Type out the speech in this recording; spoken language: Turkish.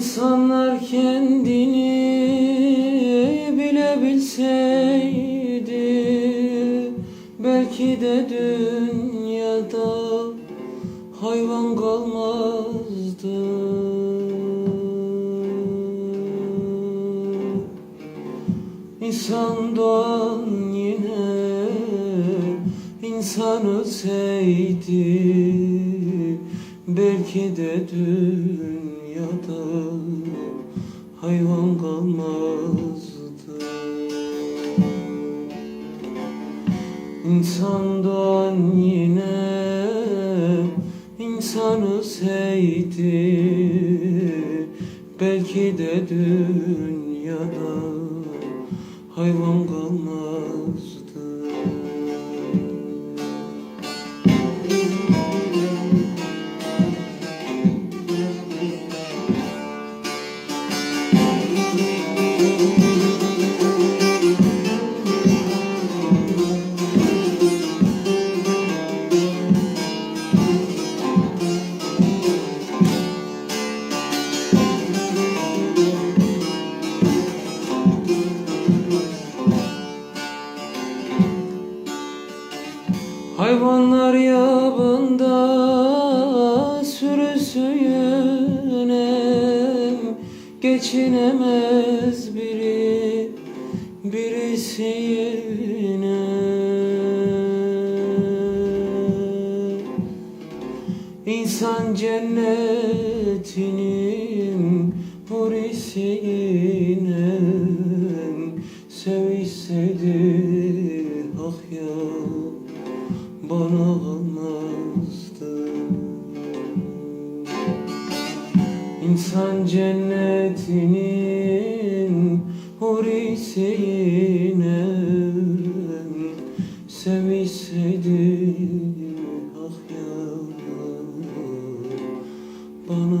İnsanlar kendini bilebilseydi Belki de dünyada hayvan kalmazdı. İnsan doğan yine insan ölseydi Belki de dünyada hayvan kalmazdı. İnsan doğan yine insan ölseydi Belki de dünyada hayvan kalmazdı Hayvanlar yabında sürüsüyüne geçinemez biri birisi yine İnsan cennetinin hurisi yine bana almazdı İnsan cennetinin hurisine sevişseydi ah ya bana